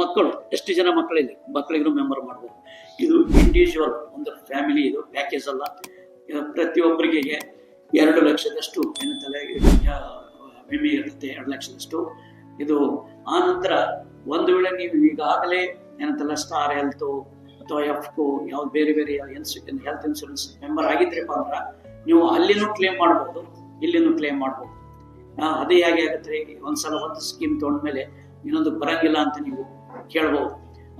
ಮಕ್ಕಳು, ಎಷ್ಟು ಜನ ಮಕ್ಕಳಿದೆ ಮಕ್ಕಳಿಗೂ ಮೆಂಬರ್ ಮಾಡ್ಬೋದು. ಇದು ಇಂಡಿವಿಜುವಲ್ ಒಂದು ಫ್ಯಾಮಿಲಿ ಇದು ಪ್ಯಾಕೇಜ್ ಅಲ್ಲ. ಪ್ರತಿಯೊಬ್ಬರಿಗೆ ಎರಡು ಲಕ್ಷದಷ್ಟು ಏನು ತಲೆ ವಿಮೆ ಇರುತ್ತೆ, ಎರಡು ಲಕ್ಷದಷ್ಟು. ಇದು ಆ ನಂತರ ಒಂದು ವೇಳೆ ನೀವು ಈಗಾಗಲೇ ಏನಂತಲ್ಲ ಸ್ಟಾರ್ ಹೆಲ್ತು ಅಥವಾ ಎಫ್ಕು ಯಾವ್ದು ಬೇರೆ ಬೇರೆ ಹೆಲ್ತ್ ಇನ್ಶೂರೆನ್ಸ್ ಮೆಂಬರ್ ಆಗಿದ್ರಪ್ಪ ಅಂದ್ರೆ, ನೀವು ಅಲ್ಲಿನೂ ಕ್ಲೇಮ್ ಮಾಡ್ಬೋದು, ಇಲ್ಲಿನೂ ಕ್ಲೇಮ್ ಮಾಡ್ಬೋದು. ಅದೇ ಹೇಗೆ ಆಗುತ್ತೆ. ಒಂದ್ಸಲ ಒಂದು ಸ್ಕೀಮ್ ತೊಗೊಂಡ್ಮೇಲೆ ಇನ್ನೊಂದು ಬರಂಗಿಲ್ಲ ಅಂತ ನೀವು ಕೇಳ್ಬೋದು.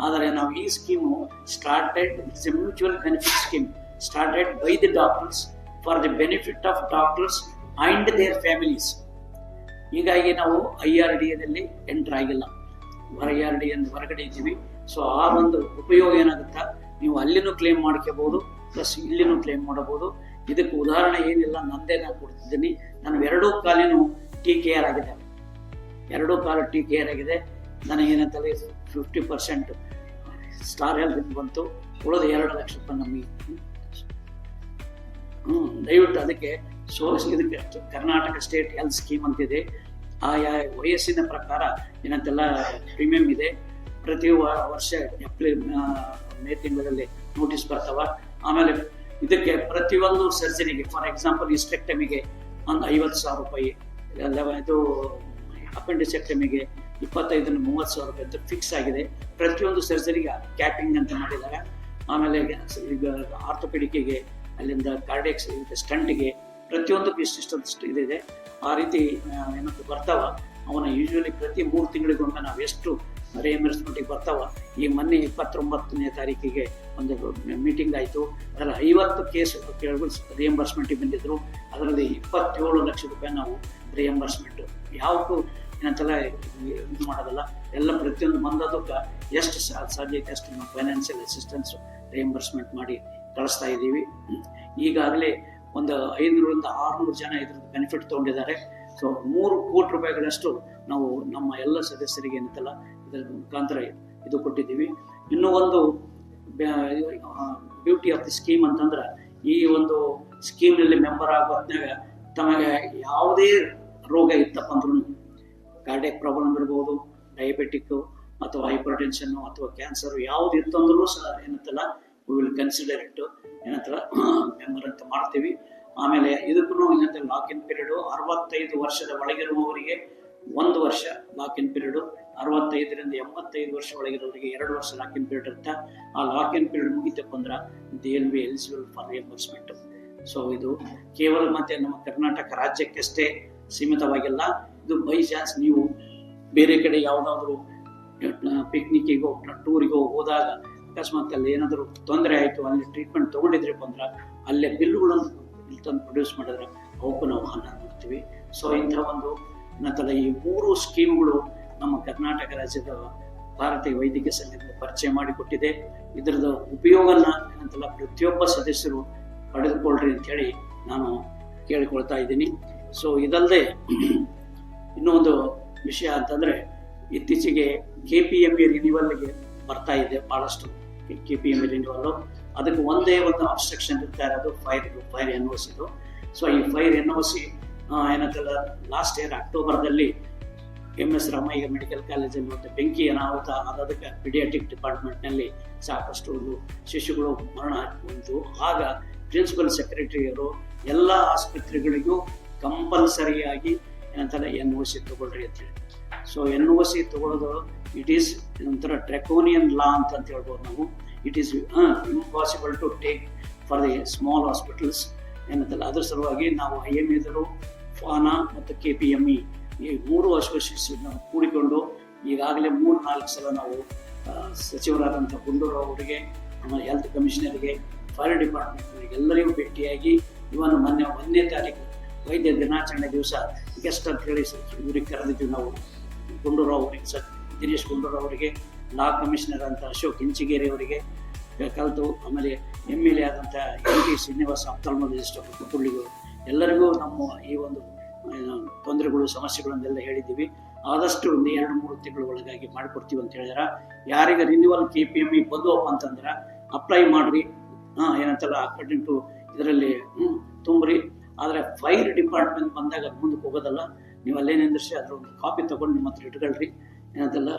ಆದರೆ ನಾವು ಈ scheme started it's a mutual benefit scheme started by the doctors for the benefit of doctors and their families ಹೀಗಾಗಿ ನಾವು ಐ ಆರ್ ಡಿ ಎದಲ್ಲಿ ಎಂಟರ್ ಆಗಿಲ್ಲ. ಹೊರ ಐ ಆರ್ ಡಿ ಎಂದು ಹೊರಗಡೆ ಇದ್ದೀವಿ. ಸೊ ಆ ಒಂದು ಉಪಯೋಗ ಏನಾಗುತ್ತಾ? ನೀವು ಅಲ್ಲಿನೂ ಕ್ಲೇಮ್ ಮಾಡ್ಕೋಬಹುದು ಪ್ಲಸ್ ಇಲ್ಲಿನೂ ಕ್ಲೇಮ್ ಮಾಡಬಹುದು. ಇದಕ್ಕೆ ಉದಾಹರಣೆ ಏನಿಲ್ಲ, ನಂದೇ ನಾನು ಕೊಡ್ತಿದ್ದೀನಿ. ನಾನು ಎರಡೂ ಕಾಲಿನೂ ಟಿ ಕೆ ಆರ್ ಆಗಿದೆ. ಎರಡೂ ಕಾಲು ಟಿ ಕೆ ಆರ್ ಆಗಿದೆ. ನನಗೇನಂತಲ್ಲಿ ಫಿಫ್ಟಿ ಪರ್ಸೆಂಟ್ ಸ್ಟಾರ್ ಹೆಲ್ತ್ ಬಂತು. ಉಳಿದ ಎರಡು ಲಕ್ಷ ರೂಪಾಯಿ ನಮಗೆ. ಹ್ಞೂ ದಯವಿಟ್ಟು ಅದಕ್ಕೆ ಸೊ ಇದಕ್ಕೆ ಕರ್ನಾಟಕ ಸ್ಟೇಟ್ ಹೆಲ್ತ್ ಸ್ಕೀಮ್ ಅಂತಿದೆ. ಆಯಾ ವಯಸ್ಸಿನ ಪ್ರಕಾರ ಏನಂತೆಲ್ಲ ಪ್ರೀಮಿಯಂ ಇದೆ. ಪ್ರತಿ ವರ್ಷ ಏಪ್ರಿಲ್ ಮೇ ತಿಂಗಳಲ್ಲಿ ನೋಟಿಸ್ ಬರ್ತಾವ. ಆಮೇಲೆ ಇದಕ್ಕೆ ಪ್ರತಿಯೊಂದು ಸರ್ಜರಿಗೆ ಫಾರ್ ಎಕ್ಸಾಂಪಲ್ ಇಸ್ಟೆಕ್ಟಮಿಗೆ ಒಂದು ಐವತ್ತು ಸಾವಿರ ರೂಪಾಯಿ ಇದು ಅಪೆಂಡಿಸೆಕ್ಟಮಿಗೆ ಇಪ್ಪತ್ತೈದರಿಂದ ಮೂವತ್ತು ಸಾವಿರ ರೂಪಾಯಿ ಅಂತ ಫಿಕ್ಸ್ ಆಗಿದೆ. ಪ್ರತಿಯೊಂದು ಸರ್ಜರಿಗೆ ಕ್ಯಾಪಿಂಗ್ ಅಂತ ಮಾಡಿದ್ದಾರೆ. ಆಮೇಲೆ ಈಗ ಆರ್ಥೋಪೆಡಿಕೆಗೆ ಅಲ್ಲಿಂದ ಕಾರ್ಡಿಯಕ್ ಸ್ಟಂಟ್ಗೆ ಪ್ರತಿಯೊಂದಕ್ಕೂ ಇಷ್ಟಿಷ್ಟೊಂದಿಷ್ಟು ಇದಿದೆ. ಆ ರೀತಿ ಏನಂತ ಬರ್ತಾವ? ಅವನ ಯೂಶ್ವಲಿ ಪ್ರತಿ ಮೂರು ತಿಂಗಳಿಗೊಮ್ಮೆ ನಾವು ಎಷ್ಟು ರಿಯಂಬರ್ಸ್ಮೆಂಟಿಗೆ ಬರ್ತಾವ? ಈ ಮೊನ್ನೆ ಇಪ್ಪತ್ತೊಂಬತ್ತನೇ ತಾರೀಕಿಗೆ ಒಂದು ಮೀಟಿಂಗ್ ಆಯಿತು. ಅದರಲ್ಲಿ ಐವತ್ತು ಕೇಸ್ ರಿಯಂಬರ್ಸ್ಮೆಂಟಿಗೆ ಬಂದಿದ್ರು. ಅದರಲ್ಲಿ ಇಪ್ಪತ್ತೇಳು ಲಕ್ಷ ರೂಪಾಯಿ ನಾವು ರಿಯಂಬರ್ಸ್ಮೆಂಟ್ ಯಾವಕ್ಕೂ ಏನಂತೆಲ್ಲ ಇದು ಮಾಡೋದಲ್ಲ. ಎಲ್ಲ ಪ್ರತಿಯೊಂದು ಬಂದದಕ್ಕೆ ಎಷ್ಟು ಸಾಧ್ಯ ಐತೆ ಅಷ್ಟು ನಾವು ಫೈನಾನ್ಷಿಯಲ್ ಅಸಿಸ್ಟೆನ್ಸ್ ರಿಯಂಬರ್ಸ್ಮೆಂಟ್ ಮಾಡಿ ಕಳಿಸ್ತಾ ಇದ್ದೀವಿ. ಈಗಾಗಲೇ ಒಂದು ಐನೂರಿಂದ ಆರುನೂರು ಜನ ಇದ್ರದ್ದು ಬೆನಿಫಿಟ್ ತೊಗೊಂಡಿದ್ದಾರೆ. ಸೊ ಮೂರು ಕೋಟಿ ರೂಪಾಯಿಗಳಷ್ಟು ನಾವು ನಮ್ಮ ಎಲ್ಲ ಸದಸ್ಯರಿಗೆ ಏನಂತಲ್ಲ, ಇದರ ಮುಖಾಂತರ ಇದು ಕೊಟ್ಟಿದ್ದೀವಿ. ಇನ್ನೂ ಒಂದು ಬ್ಯೂಟಿ ಆಫ್ ದಿ ಸ್ಕೀಮ್ ಅಂತಂದ್ರೆ, ಈ ಒಂದು ಸ್ಕೀಮ್ನಲ್ಲಿ ಮೆಂಬರ್ ಆಗೋ ಹೊತ್ನ್ಯಾಗ ತಮಗೆ ಯಾವುದೇ ರೋಗ ಇತ್ತಪ್ಪ ಅಂದ್ರೂ ಕಾರ್ಡಿಯಕ್ ಪ್ರಾಬ್ಲಮ್ ಇರ್ಬೋದು ಡಯಾಬಿಟಿಕ್ ಅಥವಾ ಹೈಪರ್ ಟೆನ್ಷನ್ನು ಅಥವಾ ಕ್ಯಾನ್ಸರ್ ಯಾವ್ದು ಇತ್ತಂದ್ರೂ ಸಹ ಏನಂತಲ್ಲ ವಿ ವಿಲ್ ಕನ್ಸಿಡರ್ ಇಟ್ಟು ಏನಂತಲ್ಲ ಮೆಂಬರ್ ಅಂತ ಮಾಡ್ತೀವಿ. ಆಮೇಲೆ ಇದಕ್ಕೂ ಏನಂತ ಲಾಕ್ ಇನ್ ಪೀರಿಯಡ್ ಅರವತ್ತೈದು ವರ್ಷದ ಒಳಗಿರುವವರಿಗೆ ಒಂದು ವರ್ಷ ಲಾಕ್ ಇನ್ ಪೀರಿಯಡ್ ಅರವತ್ತೈದರಿಂದ ಎಂಬತ್ತೈದು ವರ್ಷ ಒಳಗಿರೋರಿಗೆ ಎರಡು ವರ್ಷ ಲಾಕ್ ಇನ್ ಪೀರಿಯಡ್ ಇರುತ್ತೆ. ಆ ಲಾಕ್ ಇನ್ ಪೀರಿಯಡ್ ಮುಗಿತಪ್ಪ ಅಂದ್ರೆ they will be eligible for reimbursement so ಇದು ಕೇವಲ ಮತ್ತೆ ನಮ್ಮ ಕರ್ನಾಟಕ ರಾಜ್ಯಕ್ಕಷ್ಟೇ ಸೀಮಿತವಾಗಿಲ್ಲ. ಇದು ಬೈ ಚಾನ್ಸ್ ನೀವು ಬೇರೆ ಕಡೆ ಯಾವುದಾದ್ರೂ ಪಿಕ್ನಿಕ್ಕಿಗೋ ಟೂರಿಗೋ ಹೋದಾಗ ಅಕಸ್ಮಾತ್ ಅಲ್ಲಿ ಏನಾದರೂ ತೊಂದರೆ ಆಯಿತು, ಅಲ್ಲಿ ಟ್ರೀಟ್ಮೆಂಟ್ ತೊಗೊಂಡಿದ್ರಪ್ಪ ಅಂದ್ರೆ ಅಲ್ಲೇ ಬಿಲ್ಲುಗಳನ್ನು ತಂದು ಪ್ರೊಡ್ಯೂಸ್ ಮಾಡಿದ್ರೆ ಅವಕ್ಕೂ ನಾವು ಹಣ ಮಾಡ್ತೀವಿ ಸೊ ಇಂಥ ಒಂದು ನಂತರ ಈ ಮೂರು ಸ್ಕೀಮ್ಗಳು ನಮ್ಮ ಕರ್ನಾಟಕ ರಾಜ್ಯದ ಭಾರತೀಯ ವೈದ್ಯಕೀಯ ಸಂಘದಿಂದ ಪರಿಚಯ ಮಾಡಿಕೊಟ್ಟಿದೆ. ಇದರದ ಉಪಯೋಗನ ನಂತರ ಪ್ರತಿಯೊಬ್ಬ ಸದಸ್ಯರು ಪಡೆದುಕೊಳ್ಳ್ರಿ ಅಂತೇಳಿ ನಾನು ಕೇಳಿಕೊಳ್ತಾ ಇದ್ದೀನಿ. ಸೊ ಇದಲ್ಲದೆ ಇನ್ನೂ ಒಂದು ವಿಷಯ ಅಂತಂದ್ರೆ, ಇತ್ತೀಚೆಗೆ ಕೆ ಪಿ ಎಂ ಇ ರಿನಿವಲ್ಗೆ ಬರ್ತಾ ಇದೆ ಭಾಳಷ್ಟು K P M E renewal ಅದಕ್ಕೆ ಒಂದೇ ಒಂದು ಅಬ್ಸ್ಟ್ರಕ್ಷನ್ ಇರ್ತಾ ಇರೋದು ಫೈರ್ ಫೈರ್ ಎನ್ ಓ ಸಿದು ಸೊ ಈ ಫೈರ್ ಎನ್ ಓ ಸಿ ಏನಂತಲ್ಲ ಲಾಸ್ಟ್ ಇಯರ್ ಅಕ್ಟೋಬರ್ದಲ್ಲಿ ಎಂ ಎಸ್ ರಾಮಯ್ಯ ಮೆಡಿಕಲ್ ಕಾಲೇಜಲ್ಲಿ ಮತ್ತು ಬೆಂಕಿ ಅನಾಹುತ ಆದದಕ್ಕೆ ಪಿಡಿಯಾಟಿಕ್ ಡಿಪಾರ್ಟ್ಮೆಂಟ್ನಲ್ಲಿ ಸಾಕಷ್ಟು ಒಂದು ಶಿಶುಗಳು ಮರಣ ಹಾಕಿಕೊಂಡು ಆಗ ಪ್ರಿನ್ಸಿಪಲ್ ಸೆಕ್ರೆಟರಿಯವರು ಎಲ್ಲ ಆಸ್ಪತ್ರೆಗಳಿಗೂ ಕಂಪಲ್ಸರಿಯಾಗಿ ಏನಂತಾರೆ ಎನ್ ಒ ಸಿ ತಗೊಳ್ರಿ ಅಂತೇಳಿ. ಸೊ ಎನ್ ಒ ಸಿ ತಗೊಳ್ಳೋದು ಇಟ್ ಈಸ್ ಒಂಥರ ಟ್ರೆಕೋನಿಯನ್ ಲಾ ಅಂತ ಹೇಳ್ಬೋದು ನಾವು. It is impossible to take for the small hospitals ಏನಂತಲ್ಲ, ಅದರ ಸಲುವಾಗಿ ನಾವು ಐ ಎಂ ಎದರು ಫಾನಾ ಮತ್ತು ಕೆ ಪಿ ಎಂ ಇ ಈ ಮೂರು ಅಸೋಸಿಯೇಷನ್ ಕೂಡಿಕೊಂಡು ಈಗಾಗಲೇ ಮೂರು ನಾಲ್ಕು ಸಲ ನಾವು ಸಚಿವರಾದಂಥ ಗುಂಡೂರು ಅವರಿಗೆ ನಮ್ಮ ಹೆಲ್ತ್ ಕಮಿಷನರ್ಗೆ ಫೈರ್ ಡಿಪಾರ್ಟ್ಮೆಂಟ್ ಎಲ್ಲರಿಗೂ ಭೇಟಿಯಾಗಿ ಇವನ್ ಮೊನ್ನೆ ಒಂದನೇ ತಾರೀಕು, ವೈದ್ಯ ದಿನಾಚರಣೆ ದಿವಸ ಗೆಸ್ಟ್ ಅಂತ ಹೇಳಿ ಸರ್ ಇವ್ರಿಗೆ ಕರೆದಿದ್ವಿ ನಾವು. ಗುಂಡೂರಾವ್ ಅವರಿಗೆ ಸರ್, ದಿನೇಶ್ ಗುಂಡೂರಾವ್ ಅವರಿಗೆ, ಲಾ ಕಮಿಷನರ್ ಅಂತ ಅಶೋಕ್ ಇಂಚಿಗೇರಿ ಅವರಿಗೆ ಕಲಿತು ಆಮೇಲೆ ಎಂ ಎಲ್ ಎ ಆದಂಥ ಎಂ ಟಿ ಶ್ರೀನಿವಾಸ ಅಪ್ತಾಲ್ಮಾಲಜಿಸ್ಟ್ ಅವರು ಎಲ್ಲರಿಗೂ ನಮ್ಮ ಈ ಒಂದು ತೊಂದರೆಗಳು, ಸಮಸ್ಯೆಗಳನ್ನೆಲ್ಲ ಹೇಳಿದ್ದೀವಿ. ಆದಷ್ಟು ಒಂದು ಎರಡು, ಮೂರು ತಿಂಗಳ ಒಳಗಾಗಿ ಮಾಡಿಕೊಡ್ತೀವಿ ಅಂತ ಹೇಳಿದ್ರೆ ಯಾರಿಗೆ renewal K P M E ಬಂದುವಪ್ಪ ಅಂತಂದ್ರೆ ಅಪ್ಲೈ ಮಾಡಿರಿ. ಹಾಂ, ಏನಂತಲ್ಲ ಅಕಾರ್ಡಿಂಗ್ ಟು ಇದರಲ್ಲಿ ತುಂಬ್ರಿ. ಆದರೆ ಫೈರ್ ಡಿಪಾರ್ಟ್ಮೆಂಟ್ ಬಂದಾಗ ಮುಂದಕ್ಕೆ ಹೋಗೋದಲ್ಲ, ನೀವು ಅಲ್ಲೇ ನಿಂದಿರ್ಸಿ ಅದ್ರ ಒಂದು ಕಾಪಿ ತೊಗೊಂಡು ನಿಮ್ಮ ಹತ್ರ ಇಟ್ಕೊಳ್ರಿ. ಏನಂತಲ್ಲ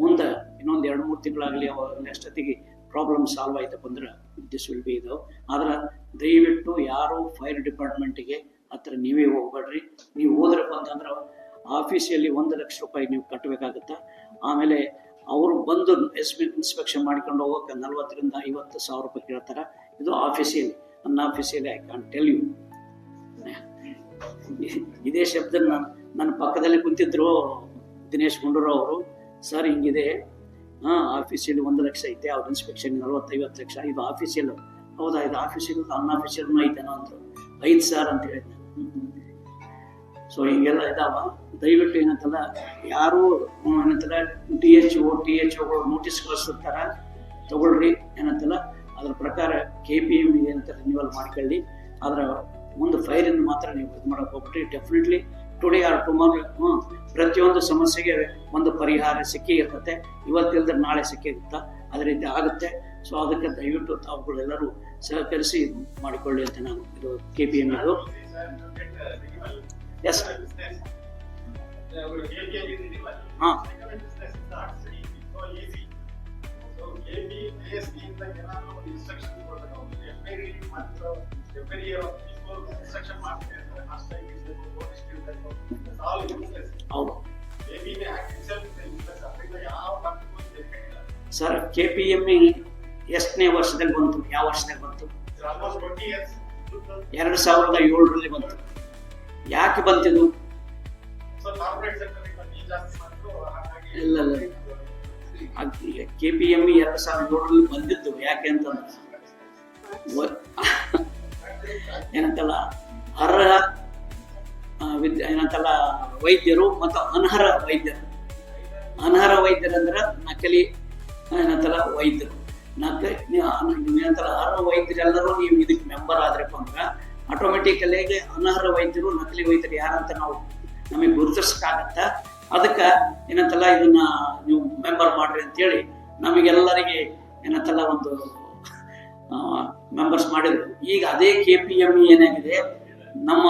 ಮುಂದೆ ಇನ್ನೊಂದು ಎರಡು ಮೂರು ತಿಂಗಳಾಗಲಿ ಅಷ್ಟೊತ್ತಿಗೆ ಪ್ರಾಬ್ಲಮ್ ಸಾಲ್ವ್ ಆಯ್ತಪ್ಪ ಅಂದ್ರೆ ದಿಸ್ ವಿಲ್ ಬಿ ಇದು. ಆದ್ರೆ ದಯವಿಟ್ಟು ಯಾರು ಫೈರ್ ಡಿಪಾರ್ಟ್ಮೆಂಟಿಗೆ ಹತ್ರ ನೀವೇ ಹೋಗ್ಬೇಡ್ರಿ. ನೀವು ಹೋದ್ರಪ್ಪ ಅಂತಂದ್ರೆ ಆಫೀಸಲ್ಲಿ ಒಂದು ಲಕ್ಷ ರೂಪಾಯಿ ನೀವು ಕಟ್ಟಬೇಕಾಗತ್ತೆ ಆಮೇಲೆ ಅವರು ಬಂದು ಎಸ್ ಇನ್ಸ್ಪೆಕ್ಷನ್ ಮಾಡ್ಕೊಂಡು ಹೋಗೋಕೆ ನಲ್ವತ್ತರಿಂದ ಐವತ್ತು ಸಾವಿರ ರೂಪಾಯಿ ಕೇಳ್ತಾರೆ. ಇದು ಆಫೀಸಿಯಲ್ಲಿ ನನ್ನ ಆಫೀಸಿಯಲ್ಲಿ ಐ ಕ್ಯಾನ್ ಟೆಲ್ ಯು ಇದೇ ಶಬ್ದ ನಾನು ನನ್ನ ಪಕ್ಕದಲ್ಲಿ ಕುಂತಿದ್ರು ದಿನೇಶ್ ಗುಂಡೂರಾವ್ ಅವರು. ಸರ್, ಹಿಂಗಿದೆ. ಹಾಂ ಆಫೀಸಿಯಲ್ಲಿ ಒಂದು ಲಕ್ಷ ಐತೆ, ಅವ್ರ ಇನ್ಸ್ಪೆಕ್ಷನ್ ನಲ್ವತ್ತೈವತ್ತು ಲಕ್ಷ. ಇದು ಆಫೀಸಿಯಲ್ ಹೌದಾ, ಇದು ಆಫೀಸಿಯಲ್ ಅನ್ ಆಫೀಸಿಯಲ್ ಐತೆನೋ ಅಂದರು. ಐದು ಸರ್ ಅಂತ ಹೇಳಿದ್ದೆ ಸೊ ಹಿಂಗೆಲ್ಲ ಇದಾವ. ದಯವಿಟ್ಟು ಏನಂತಲ್ಲ, ಯಾರು ಏನಂತಲ್ಲ D H O T H ಓಗಳು notice ಕಳಿಸ್ತಾರ ತಗೊಳ್ರಿ. ಏನಂತಲ್ಲ, ಅದ್ರ ಪ್ರಕಾರ ಕೆ ಪಿ ಎಂ ಏನಂತ ರಿನ್ಯೂವಲ್ ಮಾಡ್ಕೊಳ್ಳಿ. ಅದರ ಒಂದು ಫೈರಿಂದ ಮಾತ್ರ ನೀವು ಇದು ಮಾಡಕ್ಕೆ ಹೋಗ್ಬಿಟ್ರಿ. ಡೆಫಿನೆಟ್ಲಿ ಟುಡೇ ಆರ್ ಟುಮಾರೋ ಹ್ಞೂ ಪ್ರತಿಯೊಂದು ಸಮಸ್ಯೆಗೆ ಒಂದು ಪರಿಹಾರ ಸಿಕ್ಕಿ ಇರ್ತತೆ ಇವತ್ತಿಲ್ದ್ರೆ ನಾಳೆ ಸಿಕ್ಕಿರುತ್ತಾ? ಅದೇ ರೀತಿ ಆಗುತ್ತೆ. ಸೊ ಅದಕ್ಕೆ ದಯವಿಟ್ಟು ತಾವುಗಳೆಲ್ಲರೂ ಸಹಕರಿಸಿ ಇದು ಮಾಡಿಕೊಳ್ಳಿ ಅಂತ ನಾನು ಇದು ಕೆ ಪಿ ಎಂ ಇದು. ಎಸ್ ಹಾಂ. ಹೌದು sir K P M E ಎಷ್ಟನೇ ವರ್ಷದಲ್ಲಿ ಬಂತು? ಯಾವ ವರ್ಷದಲ್ಲಿ ಬಂತು? ಎರಡು ಸಾವಿರದ ಏಳರಲ್ಲಿ ಬಂತು. ಯಾಕೆ ಬಂತಿದು? ಇಲ್ಲ ಕೆ ಪಿ ಎಂ ಇ ಎರಡು ಸಾವಿರದ ಏಳರಲ್ಲಿ ಬಂದಿದ್ದು ಯಾಕೆ ಅಂತಂದ್ರೆ ಏನಂತಲ್ಲ, ಅರ್ಹ ವಿದ್ಯ ಏನಂತಲ್ಲ, ವೈದ್ಯರು ಮತ್ತು ಅನರ್ಹ ವೈದ್ಯರು. ಅನರ್ಹ ವೈದ್ಯರಂದ್ರೆ ನಕಲಿ ಏನಂತಲ್ಲ, ವೈದ್ಯರು. ನಕ ಏನಂತಲ್ಲ, ಅರ್ಹ ವೈದ್ಯರೆಲ್ಲರೂ ನೀವು ಇದಕ್ಕೆ ಮೆಂಬರ್ ಆದ್ರಪ್ಪ ಅಂದ್ರೆ ಆಟೋಮೆಟಿಕಲಿ ಅನರ್ಹ ವೈದ್ಯರು, ನಕಲಿ ವೈದ್ಯರು ಯಾರಂತ ನಾವು ನಮಗೆ ಗುರುತಿಸಕ್ಕಾಗತ್ತ? ಅದಕ್ಕೆ ಏನಂತಲ್ಲ, ಇದನ್ನ ನೀವು ಮೆಂಬರ್ ಮಾಡ್ರಿ ಅಂತೇಳಿ ನಮಗೆಲ್ಲರಿಗೆ ಏನಂತಲ್ಲ ಒಂದು ಮೆಂಬರ್ಸ್ ಮಾಡಿದ್ರು. ಈಗ ಅದೇ ಕೆ ಪಿ ಎಂ ಏನಾಗಿದೆ? ನಮ್ಮ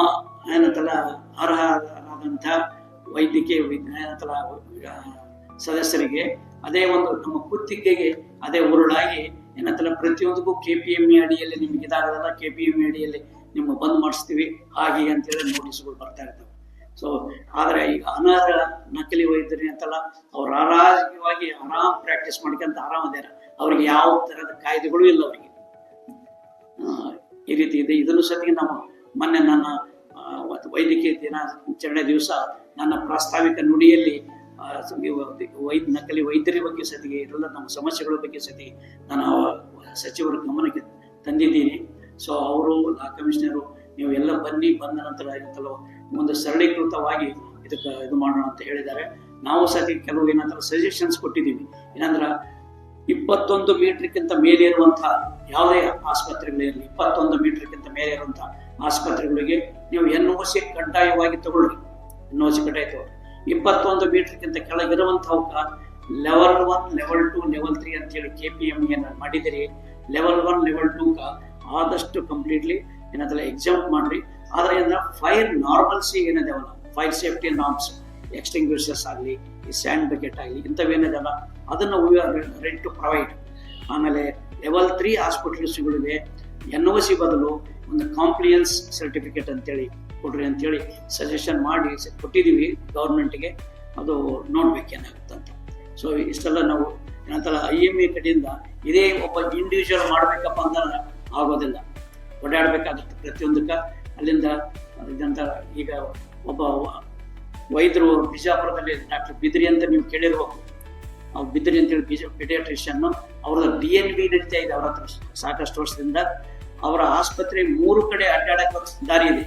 ಏನಂತಲ್ಲ, ಅರ್ಹರಾದಂಥ ವೈದ್ಯಕೀಯ ಏನಂತಲ್ಲ ಸದಸ್ಯರಿಗೆ ಅದೇ ಒಂದು ನಮ್ಮ ಕುತ್ತಿಗೆಗೆ ಅದೇ ಉರುಳಾಗಿ ಏನಂತಲ್ಲ, ಪ್ರತಿಯೊಂದಕ್ಕೂ ಕೆ ಪಿ ಎಂ ಅಡಿಯಲ್ಲಿ ನಿಮ್ಗೆ ಇದಾಗದಲ್ಲ ಕೆ ಪಿ ಎಂ ಅಡಿಯಲ್ಲಿ ನಿಮ್ಮ ಬಂದ್ ಮಾಡಿಸ್ತೀವಿ. ಹಾಗೆ ಅಂತೇಳಿ ನೋಟಿಸ್ಗಳು ಬರ್ತಾ ಇರ್ತವೆ. ಸೊ ಆದರೆ ಈಗ ಅನರ್ಹ ನಕಲಿ ವೈದ್ಯರು ಅಂತಲ್ಲ, ಅವ್ರು ಆರಾಮವಾಗಿ ಆರಾಮ್ ಪ್ರಾಕ್ಟೀಸ್ ಮಾಡ್ಕೊಂತ ಆರಾಮದಾರ ಅವ್ರಿಗೆ ಯಾವ ತರಹದ ಕಾಯ್ದೆಗಳು ಇಲ್ಲ ಅವರಿಗೆ. ಈ ರೀತಿ ಇದೆ. ಇದನ್ನು ಸತಿಗೆ ನಾವು ಮೊನ್ನೆ ನನ್ನ ವೈದ್ಯಕೀಯ ದಿನ ದಿನಾಚರಣೆ ದಿವಸ ನನ್ನ ಪ್ರಾಸ್ತಾವಿಕ ನುಡಿಯಲ್ಲಿ ವೈದ್, ನಕಲಿ ವೈದ್ಯರ ಬಗ್ಗೆ ಸತಿಗೆ ಎಲ್ಲ ನಮ್ಮ ಸಮಸ್ಯೆಗಳ ಬಗ್ಗೆ ಸತಿ ನಾನು ಸಚಿವರ ಗಮನಕ್ಕೆ ತಂದಿದ್ದೀನಿ. ಸೊ ಅವರು ಲಾ ಕಮಿಷನರು, ನೀವು ಎಲ್ಲ ಬನ್ನಿ, ಬಂದ ನಂತರ ಏನಂತಲೋ ಒಂದು ಸರಳೀಕೃತವಾಗಿ ಇದಕ್ಕೆ ಇದು ಮಾಡೋಣ ಅಂತ ಹೇಳಿದ್ದಾರೆ. ನಾವು ಸತಿ ಕೆಲವು ಏನಂತಾರೆ ಸಜೆಷನ್ಸ್ ಕೊಟ್ಟಿದ್ದೀವಿ. ಏನಂದ್ರೆ ಇಪ್ಪತ್ತೊಂದು ಮೀಟರ್ಗಿಂತ ಮೇಲೆ ಇರುವಂತಹ ಯಾವುದೇ ಆಸ್ಪತ್ರೆಗಳಿರಲಿ ಇಪ್ಪತ್ತೊಂದು ಮೀಟರ್ಗಿಂತ ಮೇಲೆ ಇರುವಂತಹ ಆಸ್ಪತ್ರೆಗಳಿಗೆ ನೀವು ಎನ್ ಒ ಸಿ ಕಡ್ಡಾಯವಾಗಿ ತಗೊಳ್ಳಿ. ಎನ್ ಒ ಸಿ ಕಡ್ಡಾಯ ತಗೊಳ್ಳಿ. ಇಪ್ಪತ್ತೊಂದು ಮೀಟರ್ಗಿಂತ ಕೆಳಗಿರುವಂಥವಕ್ಕ level one level two level three ಅಂತೇಳಿ ಕೆ ಪಿ ಎಂ ಏನು ಮಾಡಿದಿರಿ. ಲೆವೆಲ್ ಒನ್ ಲೆವೆಲ್ ಟೂಕ ಆದಷ್ಟು ಕಂಪ್ಲೀಟ್ಲಿ ಏನಾದ್ರೆ ಎಕ್ಸಾಮ್ ಮಾಡ್ರಿ. ಆದ್ರೆ ಏನಾರ ಫೈರ್ ನಾರ್ಮಲ್ಸಿ ಏನಿದೆ ಫೈರ್ ಸೇಫ್ಟಿ ನಾರ್ಮ್ಸ್ ಎಕ್ಸ್ಟಿಂಗ್ವಿಷರ್ಸ್ ಆಗಲಿ, ಈ ಸ್ಯಾಂಡ್ ಬಕೆಟ್ ಆಗಲಿ ಇಂಥವೇನಿದೆಲ್ಲ ಅದನ್ನು we are ready to provide ಆಮೇಲೆ ಲೆವೆಲ್ ತ್ರೀ ಹಾಸ್ಪಿಟಲ್ಸ್ಗಳಿವೆ ಎನ್ ಒ ಸಿ ಬದಲು ಒಂದು ಕಾಂಪ್ಲಿಯನ್ಸ್ ಸರ್ಟಿಫಿಕೇಟ್ ಅಂತೇಳಿ ಕೊಡ್ರಿ ಅಂತೇಳಿ ಸಜೆಷನ್ ಮಾಡಿ ಕೊಟ್ಟಿದ್ದೀವಿ ಗೌರ್ಮೆಂಟ್ಗೆ ಅದು ನೋಡ್ಬೇಕೇನಾಗುತ್ತಂತ ಸೊ ಇಷ್ಟೆಲ್ಲ ನಾವು ಏನಂತಲ್ಲ ಐ ಎಂ ಎ ಕಡೆಯಿಂದ ಇದೇ ಒಬ್ಬ ಇಂಡಿವಿಜುವಲ್ ಮಾಡಬೇಕಪ್ಪ ಅಂದ್ರೆ ಆಗೋದಿಲ್ಲ. ಓಡಾಡಬೇಕಾಗುತ್ತೆ ಪ್ರತಿಯೊಂದಕ್ಕೆ. ಅಲ್ಲಿಂದ ಇದಂತ ಈಗ ಒಬ್ಬ ವೈದ್ಯರು ಬಿಜಾಪುರದಲ್ಲಿ ಡಾಕ್ಟರ್ ಬಿದ್ರಿ ಅಂತ ನೀವು ಕೇಳಿರ್ಬೇಕು ಅವ್ರು ಬಿದ್ರಿ ಅಂತೇಳಿ ಬಿಜ ಪಿಡಿಯಾಟ್ರಿಷಿಯನ್ ಅವ್ರದ್ದು ಡಿ ಎನ್ ಬಿ ನಡೀತಾ ಇದೆ ಅವ್ರ ಹತ್ರ ಸಾಕಷ್ಟು ವರ್ಷದಿಂದ. ಅವರ ಆಸ್ಪತ್ರೆ ಮೂರು ಕಡೆ ಅಡ್ಡಾಡಕ್ಕೆ ದಾರಿ ಇದೆ.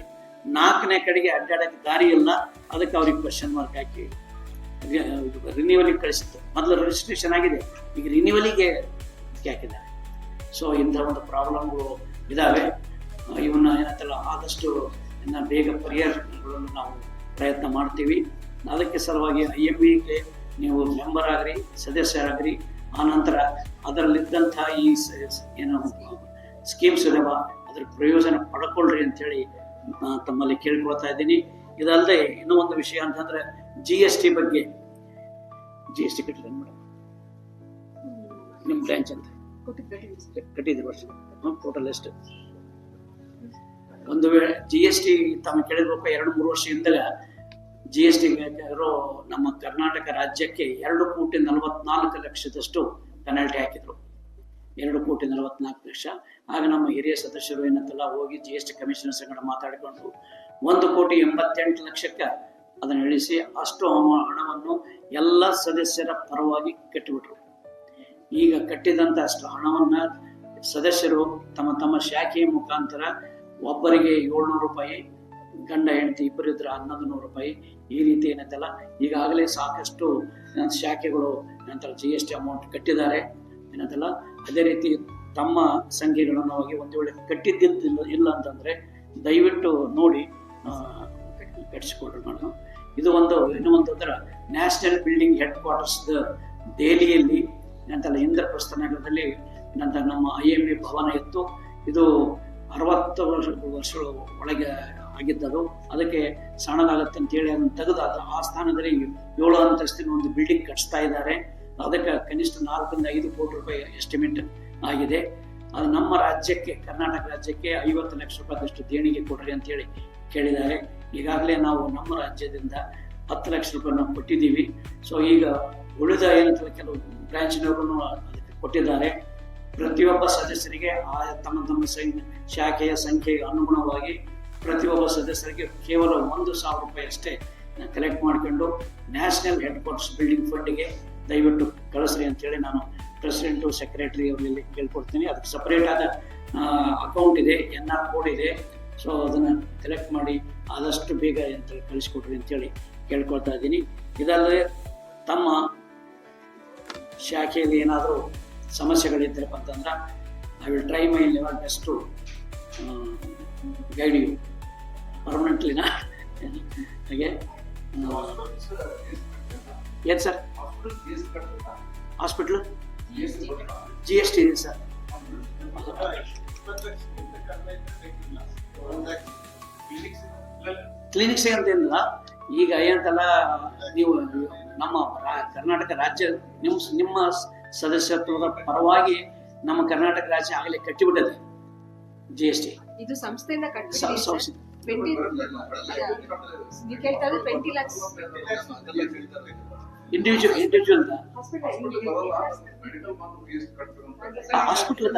ನಾಲ್ಕನೇ ಕಡೆಗೆ ಅಡ್ಡಾಡಕ್ಕೆ ದಾರಿ ಇಲ್ಲ. ಅದಕ್ಕೆ ಅವ್ರಿಗೆ ಕ್ವಶನ್ ಮಾರ್ಕ್ ಹಾಕಿ ರಿನ್ಯೂವಲಿಗೆ ಕಳಿಸಿತ್ತು ಮೊದಲು ರಿಜಿಸ್ಟ್ರೇಷನ್ ಆಗಿದೆ. ಈಗ ರಿನ್ಯೂವಲಿಗೆ ಹಾಕಿದ್ದಾರೆ. ಸೊ ಇಂಥ ಒಂದು ಪ್ರಾಬ್ಲಮ್ಗಳು ಇದ್ದಾವೆ ಇವನ್ನ ಏನಂತಲ್ಲ, ಆದಷ್ಟು ಇನ್ನ ಬೇಗ ಪರಿಹಾರಗಳನ್ನು ನಾವು ಪ್ರಯತ್ನ ಮಾಡ್ತೀವಿ. ಅದಕ್ಕೆ ಸಲುವಾಗಿ ಐ ಎಂ ಬಿಗೆ ನೀವು ಮೆಂಬರ್ ಆಗ್ರಿ ಸದಸ್ಯರಾಗ್ರಿ. ಆನಂತರ ಅದರಲ್ಲಿದ್ದಂಥ ಈ ಏನು ಸ್ಕೀಮ್ಸ್ ಇದಾವ ಅದ್ರ ಪ್ರಯೋಜನ ಪಡ್ಕೊಳ್ರಿ ಅಂತೇಳಿ ತಮ್ಮಲ್ಲಿ ಕೇಳ್ಕೊಳ್ತಾ ಇದ್ದೀನಿ. ಇದಲ್ಲದೆ ಇನ್ನೂ ಒಂದು ವಿಷಯ ಅಂತಂದ್ರೆ ಜಿ ಎಸ್ ಟಿ ಬಗ್ಗೆ. ಜಿ ಎಸ್ ಟಿ ಕಟ್ಟಿದ್ರೆ ಮೇಡಮ್? ನಿಮ್ಮ ಬ್ರ್ಯಾಂಚ್ ಅಂತ? ಕಟ್ಟಿದ್ರು ವರ್ಷ? ಟೋಟಲ್ ಎಷ್ಟು? ಒಂದು ವೇಳೆ ಜಿ ಎಸ್ ಟಿ ತಮ್ಮ ಕೇಳಿರ್ಬೇಕು ಎರಡು ಮೂರು ವರ್ಷದಿಂದಲೇ ಜಿ ಎಸ್ ಟಿ ಬೇಕಾದರೂ ನಮ್ಮ ಕರ್ನಾಟಕ ರಾಜ್ಯಕ್ಕೆ ಎರಡು ಕೋಟಿ ನಲವತ್ನಾಲ್ಕು ಲಕ್ಷದಷ್ಟು ಪೆನಾಲ್ಟಿ ಹಾಕಿದ್ರು. ಎರಡು ಕೋಟಿ ನಲವತ್ನಾಲ್ಕು ಲಕ್ಷ. ಆಗ ನಮ್ಮ ಹಿರಿಯ ಸದಸ್ಯರು ಏನಂತೆಲ್ಲ, ಹೋಗಿ ಜಿ ಎಸ್ ಟಿ ಕಮಿಷನರ್ ಸಂಗಡ ಮಾತಾಡಿಕೊಂಡು ಒಂದು ಕೋಟಿ ಎಂಬತ್ತೆಂಟು ಲಕ್ಷಕ್ಕೆ ಅದನ್ನು ಇಳಿಸಿ ಅಷ್ಟು ಹಣವನ್ನು ಎಲ್ಲ ಸದಸ್ಯರ ಪರವಾಗಿ ಕಟ್ಟಿಬಿಟ್ರು. ಈಗ ಕಟ್ಟಿದಂತ ಅಷ್ಟು ಹಣವನ್ನು ಸದಸ್ಯರು ತಮ್ಮ ತಮ್ಮ ಶಾಖೆಯ ಮುಖಾಂತರ ಒಬ್ಬರಿಗೆ ಏಳ್ನೂರು ರೂಪಾಯಿ, ಗಂಡ, ಹೆಂಡತಿ ಇಬ್ಬರಿದ್ರೆ ಹನ್ನೊಂದು ನೂರು ರೂಪಾಯಿ ಈ ರೀತಿ ಏನಂತಲ್ಲ, ಈಗಾಗಲೇ ಸಾಕಷ್ಟು ಶಾಖೆಗಳು ಏನಂತಾರೆ ಜಿ ಎಸ್ ಟಿ ಅಮೌಂಟ್ ಕಟ್ಟಿದ್ದಾರೆ. ಏನಂತಲ್ಲ, ಅದೇ ರೀತಿ ತಮ್ಮ ಸಂಖ್ಯೆಗಳನ್ನು ಹೋಗಿ ಒಂದು ವೇಳೆ ಕಟ್ಟಿದ್ದಿಲ್ಲ ಇಲ್ಲ ಅಂತಂದರೆ ದಯವಿಟ್ಟು ನೋಡಿ ಕಟ್ಟಿಸಿಕೊಡ್ರಿ ಮೇಡಮ್ ಇದು ಒಂದು ಒಂದು ಅದರ ನ್ಯಾಷನಲ್ ಬಿಲ್ಡಿಂಗ್ ಹೆಡ್ ಕ್ವಾರ್ಟರ್ಸ್ ದೆಹಲಿಯಲ್ಲಿ ಏನಂತಲ್ಲ ಇಂದ್ರಪ್ರಸ್ಥ ನಗರದಲ್ಲಿ ಏನಂತ ನಮ್ಮ ಐ ಎಂ ಎ ಭವನ ಇತ್ತು. ಇದು ಅರವತ್ತು ವರ್ಷ ವರ್ಷಗಳ ಒಳಗೆ ಆಗಿದ್ದದು. ಅದಕ್ಕೆ ಸಣ್ಣದಾಗತ್ತೆ ಅಂತೇಳಿ ಅದನ್ನು ತೆಗೆದಾದ ಆ ಸ್ಥಾನದಲ್ಲಿ ಏಳು ಅಂತಸ್ತಿನ ಒಂದು ಬಿಲ್ಡಿಂಗ್ ಕಟ್ಸ್ತಾ ಇದ್ದಾರೆ. ಅದಕ್ಕೆ ಕನಿಷ್ಠ ನಾಲ್ಕರಿಂದ ಐದು ಕೋಟಿ ರೂಪಾಯಿ ಎಸ್ಟಿಮೇಟ್ ಆಗಿದೆ. ಅದು ನಮ್ಮ ರಾಜ್ಯಕ್ಕೆ, ಕರ್ನಾಟಕ ರಾಜ್ಯಕ್ಕೆ ಐವತ್ತು ಲಕ್ಷ ರೂಪಾಯಿದಷ್ಟು ದೇಣಿಗೆ ಕೊಡ್ರಿ ಅಂತೇಳಿ ಕೇಳಿದ್ದಾರೆ. ಈಗಾಗಲೇ ನಾವು ನಮ್ಮ ರಾಜ್ಯದಿಂದ ಹತ್ತು ಲಕ್ಷ ರೂಪಾಯಿ ಕೊಟ್ಟಿದ್ದೀವಿ. ಸೊ ಈಗ ಉಳಿದ ಏನಂತ ಕೆಲವು ಬ್ರಾಂಚ್ನವರು ಅದಕ್ಕೆ ಕೊಟ್ಟಿದ್ದಾರೆ. ಪ್ರತಿಯೊಬ್ಬ ಸದಸ್ಯರಿಗೆ ಆ ತಮ್ಮ ತಮ್ಮ ಶಾಖೆಯ ಸಂಖ್ಯೆಗೆ ಅನುಗುಣವಾಗಿ ಪ್ರತಿಯೊಬ್ಬ ಸದಸ್ಯರಿಗೆ ಕೇವಲ ಒಂದು ಸಾವಿರ ರೂಪಾಯಿ ಅಷ್ಟೇ ಕಲೆಕ್ಟ್ ಮಾಡಿಕೊಂಡು ನ್ಯಾಷನಲ್ ಹೆಡ್ ಕ್ವಾರ್ಟರ್ಸ್ ಬಿಲ್ಡಿಂಗ್ ಫಂಡಿಗೆ ದಯವಿಟ್ಟು ಕಳಿಸ್ರಿ ಅಂತೇಳಿ ನಾನು ಪ್ರೆಸಿಡೆಂಟು ಸೆಕ್ರೆಟರಿ ಅವರಲ್ಲಿ ಕೇಳ್ಕೊಡ್ತೀನಿ. ಅದಕ್ಕೆ ಸಪ್ರೇಟ್ ಆದ ಅಕೌಂಟ್ ಇದೆ ಎನ್ ಆರ್ ಕೋಡ್ ಇದೆ. ಸೊ ಅದನ್ನು ಕಲೆಕ್ಟ್ ಮಾಡಿ ಆದಷ್ಟು ಬೇಗ ಅಂತ ಕಳಿಸ್ಕೊಡ್ರಿ ಅಂತೇಳಿ ಕೇಳ್ಕೊಳ್ತಾ ಇದ್ದೀನಿ. ಇದಲ್ಲದೆ ತಮ್ಮ ಶಾಖೆಯಲ್ಲಿ ಏನಾದರೂ ಸಮಸ್ಯೆಗಳಿದ್ರಪ್ಪ ಅಂತಂದ್ರೆ I will try my level best to guide you ಪರ್ಮನೆಂಟ್ಲಿನ ಹಾಗೆ ಏನು sir? Hospital G S T ಇದೆ ಸರ್. ಕ್ಲಿನಿಕ್ಸ್ ಅಂತೇನಿಲ್ಲ. ಈಗ ಏನಂತಲ್ಲ, ನೀವು ನಮ್ಮ ಕರ್ನಾಟಕ ರಾಜ್ಯ, ನಿಮ್ಮ ನಿಮ್ಮ ಸದಸ್ಯತ್ವದ ಪರವಾಗಿ ನಮ್ಮ ಕರ್ನಾಟಕ ರಾಜ್ಯ ಆಗಲೇ ಕಟ್ಟಿಬಿಟ್ಟದೆ. ಜಿ ಎಸ್ ಟಿ ಇದು ಸಂಸ್ಥೆಯಿಂದ ಇಂಡಿವಿಜುವಲ್ ಇಂಡಿವಿಜುವಲ್ ಹಾಸ್ಪಿಟಲ್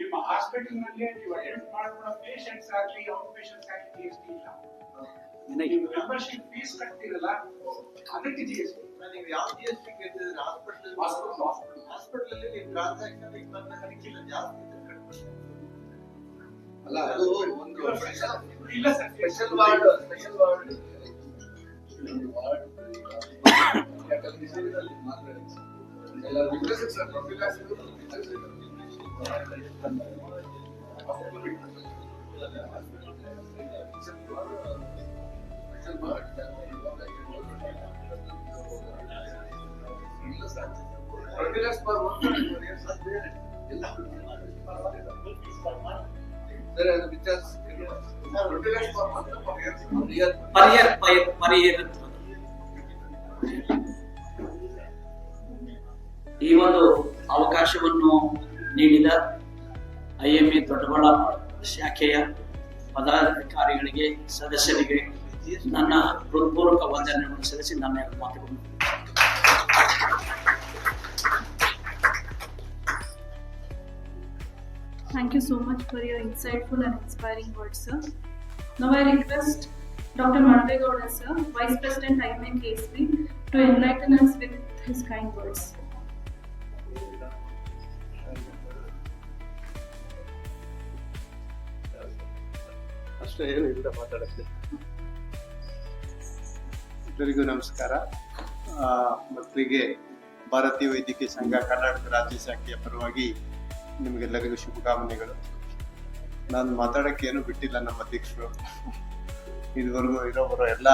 ನಿಮ್ಮ ಹಾಸ್ಪಿಟಲ್ನಲ್ಲಿ ನೀವು ಅಟೆಂಡ್ ಮಾಡ್ಕೊಳ್ಳೋ ಪೇಷಂಟ್ಸ್ ಆಗಲಿ ಔಟ್ ಪೇಷಂಟ್ಸ್ ಆಗಲಿ ಜಿ ಎಸ್ ಟಿ ಇಲ್ಲ ನನಗೆ ನೀವು ಮೆಂಬರ್ಶಿಪ್ ಫೀಸ್ ಕಟ್ತಿರಲ್ಲ ಅದಕ್ಕೆ ಜಿ ಎಸ್ ಟಿ ನೀವು ಯಾವ GST ಕೇಳ್ತಿದ್ರೆ hospital Hospital, hospital ಅಲ್ಲಿ ನೀವು transaction ಗೆ ಬಂದಾಗ ಅದಕ್ಕಿಲ್ಲ ಜಾಸ್ತಿ ಇದೆ ಕಟ್ಬೇಕು. ಅಲ್ಲ ಅದು ಅದು ಒಂದು ಇಲ್ಲ sir special ward special ward ಈ ಒಂದು ಅವಕಾಶವನ್ನು ನೀಡಿದ ಐ ಎಂ ಎ ದೊಡ್ಡಬಳ್ಳಾಪುರ ಶಾಖೆಯ ಪದಾಧಿಕಾರಿಗಳಿಗೆ ಸದಸ್ಯರಿಗೆ ನನ್ನ ಹೃತ್ಪೂರ್ವಕ ವಂದನೆಗಳನ್ನು ಸಲ್ಲಿಸಿ ನನ್ನ ಮಾತುಗಳನ್ನು Thank you so much for your insightful and inspiring words, sir. Now I request Dr. Madhvegowda, sir, Vice President IMA KSB, to enlighten us with his kind words. ಅಷ್ಟೇ ಏನು ಇಲ್ಲ ಮಾತಾಡಕ್ಕೆ ಎಲ್ಲರಿಗೂ ನಮಸ್ಕಾರ. ಮಕ್ಕಳಿಗೆ ಭಾರತೀಯ ವೈದ್ಯಕೀಯ ಸಂಘ ಕರ್ನಾಟಕ ರಾಜ್ಯ ಶಾಖೆಯ ಪರವಾಗಿ ನಿಮಗೆಲ್ಲರಿಗೂ ಶುಭಕಾಮನೆಗಳು. ನಾನು ಮಾತಾಡಕ್ಕೆ ಏನು ಬಿಟ್ಟಿಲ್ಲ ನಮ್ಮ ಅಧ್ಯಕ್ಷರು. ಇದುವರೆಗೂ ಇರೋವರು ಎಲ್ಲ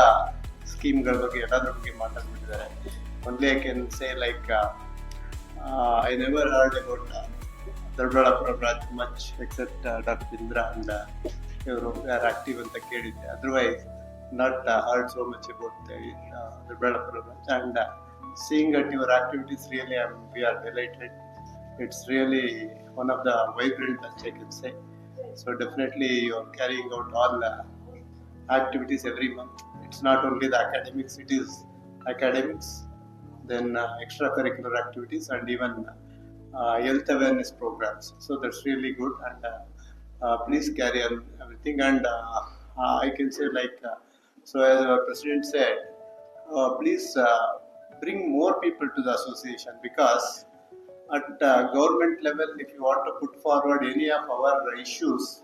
ಸ್ಕೀಮ್ಗಳ ಬಗ್ಗೆ, ಎಲ್ಲದ್ರ ಬಗ್ಗೆ ಮಾತಾಡ್ಬಿಟ್ಟಿದ್ದಾರೆ. ಮೊದಲೇ can say like I never heard about Doddaballapura branch, much except doctor Indra and ಇವರು ಯಾರು ಆಕ್ಟಿವ್ ಅಂತ ಕೇಳಿದ್ದೆ. Otherwise not uh, heard so much about the, uh, the programs and uh, seeing at your activities really um, we are delighted. It's really one of the vibrant that I can say. So definitely you are carrying out all uh, activities every month. It's not only the academics, it is academics, then uh, extracurricular activities and even uh, health awareness programs. So that's really good and uh, please carry on everything and I can say like, so as our president said, uh, please uh, bring more people to the association because at uh, government level, if you want to put forward any of our issues,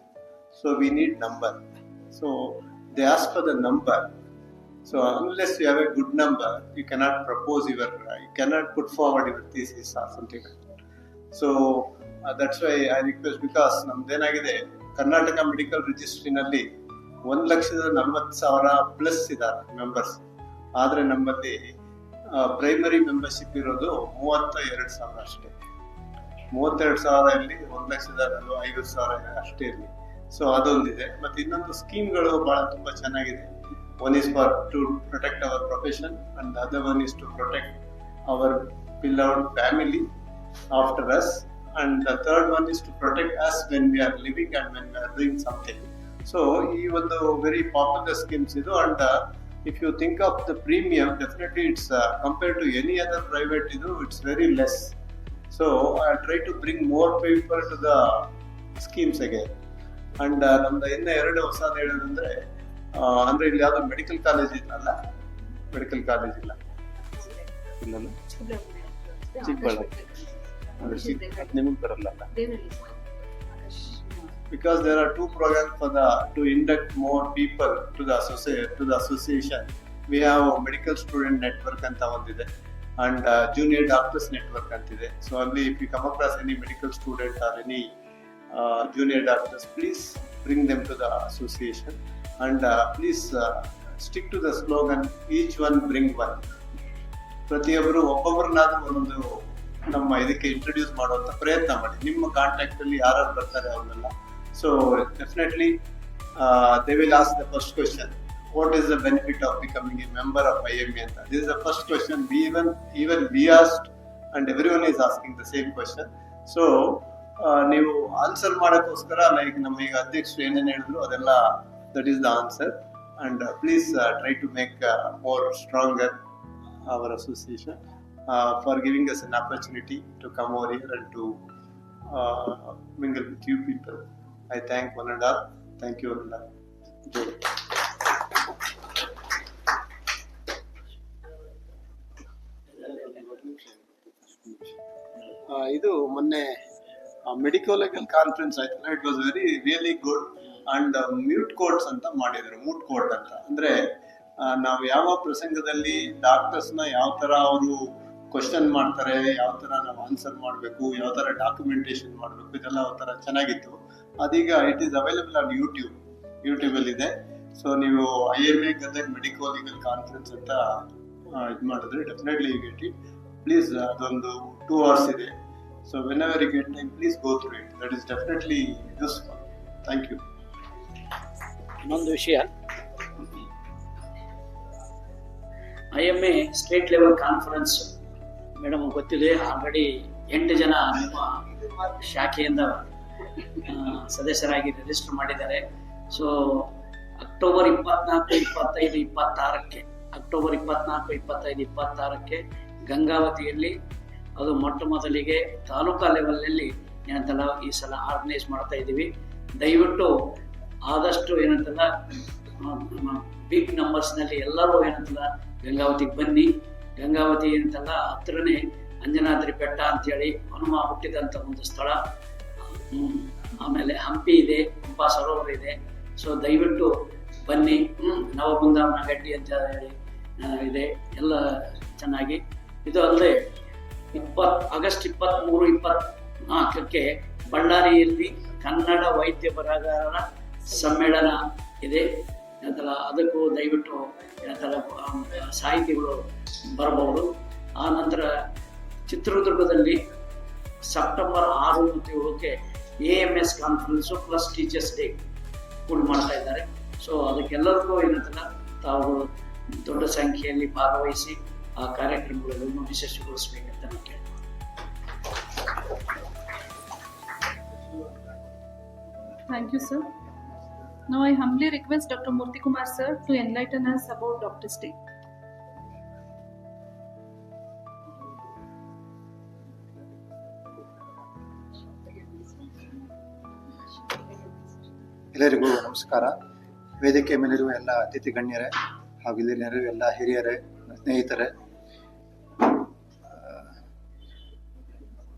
so we need number. So they ask for the number. So unless you have a good number, you cannot propose your, uh, you cannot put forward your thesis or something like that. So uh, that's why I request because ನಮ್ದೇನಾಗಿದೆ Karnataka medical ರಿಜಿಸ್ಟ್ರಿನಲ್ಲಿ ಒಂದು ಲಕ್ಷದ ನಲವತ್ತು ಸಾವಿರ plus ಇದ್ದಾರೆ members ಆದರೆ ನಮ್ಮಲ್ಲಿ primary membership ಇರೋದು ಮೂವತ್ತ ಎರಡು ಸಾವಿರ ಅಷ್ಟೇ. ಮೂವತ್ತೆರಡು ಸಾವಿರ ಇರಲಿ ಒಂದ್ ಲಕ್ಷದ ಐವತ್ತು ಸಾವಿರ ಅಷ್ಟೇ ಇರಲಿ ಸೊ ಅದೊಂದಿದೆ. ಮತ್ತೆ ಇನ್ನೊಂದು ಸ್ಕೀಮ್ಗಳು ಬಹಳ ತುಂಬಾ ಚೆನ್ನಾಗಿದೆ. One is for to protect our profession and other one is to protect our beloved family after us and the third one is to protect us when we are living and when we are doing something so ಈ ಒಂದು very popular schemes ಇದು. And if you think of the premium definitely it's compare to any other private ಇದು it's very less so I try to bring more people to the schemes again and ನಮ್ದು ಇನ್ನ ಎರಡು ಹೊಸದು ಹೇಳೋದಂದ್ರೆ ಅಂದ್ರೆ ಇಲ್ಲಿ ಯಾವ್ದು ಮೆಡಿಕಲ್ ಕಾಲೇಜ್ ಇಲ್ಲಲ್ಲ? ಮೆಡಿಕಲ್ ಕಾಲೇಜ್ ಇಲ್ಲ. ಇಲ್ಲಲ್ಲ? ಚಿಕ್ಕಬಳ್ಳಾಪುರ. ನಿಮಗ್ ಬರಲ್ಲ because there are two programs for the to induct more people to the associate to the association we have medical student network ಅಂತ ಒಂದಿದೆ and uh, junior doctors network ಅಂತಿದೆ so only if you come across any medical student or any uh, junior doctors please bring them to the association and uh, please uh, stick to the slogan each one bring one ಪ್ರತಿಯೊಬ್ಬರು ಒಬ್ಬೊಬ್ಬರನ್ನಾದ್ರೂ ಒಂದೊಂದು ನಮ್ಮ ಇದಕ್ಕೆ introduce ಮಾಡುವಂತ ಪ್ರಯತ್ನ ಮಾಡಿ ನಿಮ್ಮ contact ಅಲ್ಲಿ ಯಾರು ಬರ್ತಾರೆ ಅವ್ರನ್ನೆಲ್ಲ so definitely they will ask the first question what is the benefit of becoming a member of I M A ಅಂತ this the first question we even even we asked and everyone is asking the same question so ನೀವು answer ಮಾಡೋಕ್ಕೋಸ್ಕರ like ನಮ್ಮ ಈಗ ಅಧ್ಯಕ್ಷರು ಏನೇನು ಹೇಳಿದ್ರು ಅದೆಲ್ಲ that is the answer and please try to make more stronger our association for for us us an to over here and to uh, mingle with you people. I thank one and all. Thank you one. ಆ, ಇದು ಮೊನ್ನೆ medicolegal conference ಆಯ್ತಲ್ಲ it was very really good and mute courts ಅಂತ ಮಾಡಿದ್ರು moot court ಅಂತ ಅಂದ್ರೆ ನಾವು ಯಾವ ಪ್ರಸಂಗದಲ್ಲಿ ಡಾಕ್ಟರ್ಸ್ನ ಯಾವ ತರ ಅವರು ಕ್ವಶನ್ ಮಾಡ್ತಾರೆ ಯಾವ ತರ ನಾವು ಆನ್ಸರ್ ಮಾಡಬೇಕು ಯಾವ ತರ ಡಾಕ್ಯುಮೆಂಟೇಶನ್ ಮಾಡಬೇಕು ಇದೆಲ್ಲ ಒಂಥರ ಚೆನ್ನಾಗಿತ್ತು ಅದೀಗ it is available on YouTube YouTube ಅಲ್ಲಿ ಇದೆ ಸೊ ನೀವು I M A Gadag medico legal conference ಅಂತ ಇದು ಮಾಡಿದ್ರೆ definitely you get it please ಅದೊಂದು ಟೂ ಅವರ್ಸ್ ಇದೆ. So whenever you get time please go through it that is definitely useful thank you ಇನ್ನೊಂದು ವಿಷಯ. I M A state level conference madam, ಗೊತ್ತಿದೆ. Already ಎಂಟು ಜನ ಶಾಖೆಯಿಂದ ಸದಸ್ಯರಾಗಿ ರಿಜಿಸ್ಟರ್ ಮಾಡಿದ್ದಾರೆ. So October ಇಪ್ಪತ್ನಾಲ್ಕು, ಇಪ್ಪತ್ತೈದು, ಇಪ್ಪತ್ತಾರಕ್ಕೆ ಅಕ್ಟೋಬರ್ ಇಪ್ಪತ್ನಾಲ್ಕು, ಇಪ್ಪತ್ತೈದು, ಇಪ್ಪತ್ತಾರಕ್ಕೆ ಗಂಗಾವತಿಯಲ್ಲಿ, ಅದು ಮೊಟ್ಟ ಮೊದಲಿಗೆ ತಾಲೂಕಾ ಲೆವೆಲ್ನಲ್ಲಿ ಏನಂತಲ್ಲ, ಈ ಸಲ ಆರ್ಗನೈಸ್ ಮಾಡ್ತಾ ಇದ್ದೀವಿ. ದಯವಿಟ್ಟು ಆದಷ್ಟು ಏನಂತಲ್ಲ ಬಿಗ್ ನಂಬರ್ಸ್ನಲ್ಲಿ ಎಲ್ಲರೂ ಏನಂತಲ್ಲ, ಗಂಗಾವತಿಗೆ ಬನ್ನಿ. ಗಂಗಾವತಿ ಏನಂತಲ್ಲ, ಹತ್ರನೇ ಅಂಜನಾದ್ರಿ ಬೆಟ್ಟ ಅಂತೇಳಿ ಹನುಮ ಹುಟ್ಟಿದಂಥ ಒಂದು ಸ್ಥಳ. ಆಮೇಲೆ ಹಂಪಿ ಇದೆ ಪಂಪಾ ಸರೋವರ ಇದೆ. ಸೊ ದಯವಿಟ್ಟು ಬನ್ನಿ. ನವಬೃಂದಾವನ ಗಡ್ಡಿ ಅಂತ ಹೇಳಿ ಇದೆ. ಎಲ್ಲ ಚೆನ್ನಾಗಿ. ಇದು ಅಲ್ಲದೆ ಇಪ್ಪತ್ ಆಗಸ್ಟ್ ಇಪ್ಪತ್ತ್ಮೂರು ಇಪ್ಪತ್ನಾಲ್ಕಕ್ಕೆ ಬಳ್ಳಾರಿಯಲ್ಲಿ ಕನ್ನಡ ವೈದ್ಯ ಬರಹಗಾರರ ಸಮ್ಮೇಳನ ಇದೆ. ಅದರ ಅದಕ್ಕೂ ದಯವಿಟ್ಟು ಯಾವ ಆ, ಸಾಹಿತಿಗಳು ಬರಬಹುದು ಆ ನಂತರ ಚಿತ್ರದುರ್ಗದಲ್ಲಿ ಸೆಪ್ಟೆಂಬರ್ ಆರು ಮತ್ತು ಏಳಕ್ಕೆ A M S conference plus teachers day ಕೂಡ ಮಾಡ್ತಾ ಇದ್ದಾರೆ. ಸೊ ಅದಕ್ಕೆಲ್ಲರಿಗೂ ಏನಂತಲ್ಲ, ತಾವು ದೊಡ್ಡ ಸಂಖ್ಯೆಯಲ್ಲಿ ಭಾಗವಹಿಸಿ ಆ ಕಾರ್ಯಕ್ರಮಗಳನ್ನು ಯಶಸ್ವಿಗೊಳಿಸಬೇಕಂತ ನಾನು ಕೇಳ್ತೀನಿ. Thank you sir Now I humbly request doctor Murthy Kumar, sir, to enlighten us about Doctor's. ಎಲ್ಲರಿಗೂ ನಮಸ್ಕಾರ. ವೇದಿಕೆ ಮೇಲಿರುವ ಎಲ್ಲ ಅತಿಥಿ ಗಣ್ಯರೇ ಹಾಗೂ ಇಲ್ಲಿ ನೆರವು ಎಲ್ಲ ಹಿರಿಯರೇ, ಸ್ನೇಹಿತರೆ,